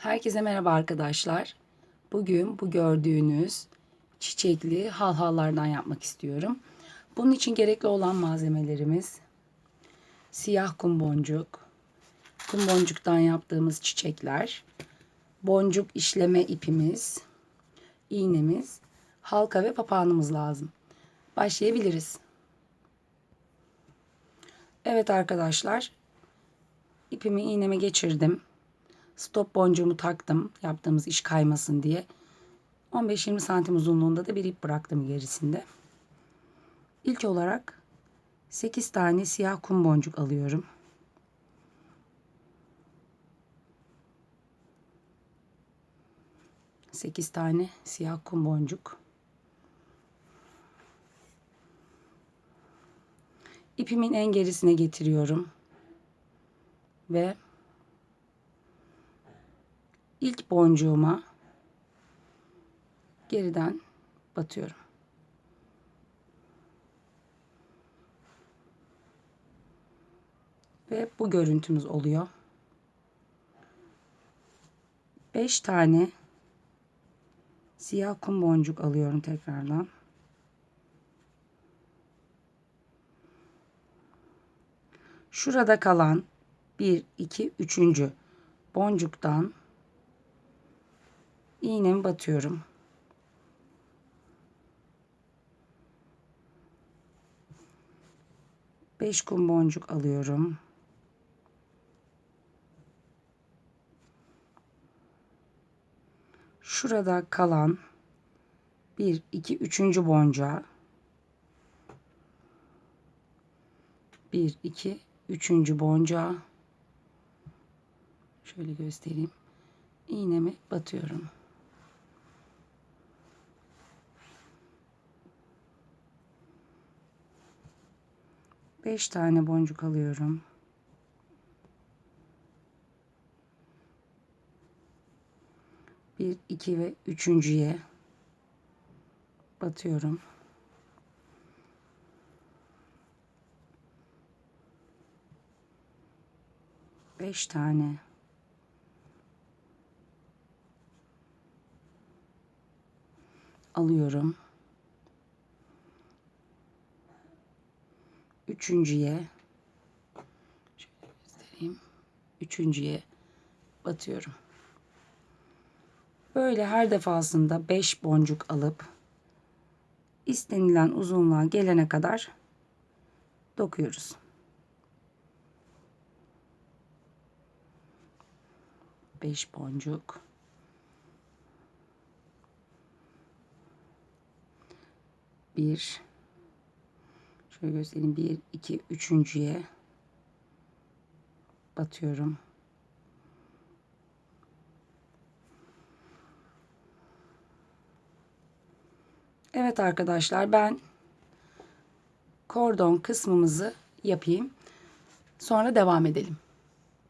Herkese merhaba arkadaşlar. Bugün bu gördüğünüz çiçekli halhallardan yapmak istiyorum. Bunun için gerekli olan malzemelerimiz siyah kum boncuk, kum boncuktan yaptığımız çiçekler, boncuk işleme ipimiz, iğnemiz, halka ve papağanımız lazım. Başlayabiliriz. Evet arkadaşlar, ipimi iğneme geçirdim. Stop boncuğumu taktım yaptığımız iş kaymasın diye. 15-20 santim uzunluğunda da bir ip bıraktım gerisinde. İlk olarak 8 tane siyah kum boncuk alıyorum. Sekiz tane siyah kum boncuk. İpimin en gerisine getiriyorum. Ve ilk boncuğuma geriden batıyorum. Ve bu görüntümüz oluyor. 5 tane siyah kum boncuk alıyorum tekrardan. Şurada kalan 1 2 3. boncuktan iğnemi batıyorum. Beş kum boncuk alıyorum. Şurada kalan bir, iki, üçüncü boncuğa bir, iki, üçüncü boncuğa şöyle göstereyim. İğnemi batıyorum. 5 tane boncuk alıyorum. Bir, iki ve üçüncüye batıyorum. Beş tane alıyorum. Üçüncüye. Üçüncüye batıyorum. Böyle her defasında 5 boncuk alıp istenilen uzunluğa gelene kadar dokuyoruz. Beş boncuk. Bir, Şöyle göstereyim. 1, 2, üçüncüye batıyorum. Evet arkadaşlar ben kordon kısmımızı yapayım. Sonra devam edelim.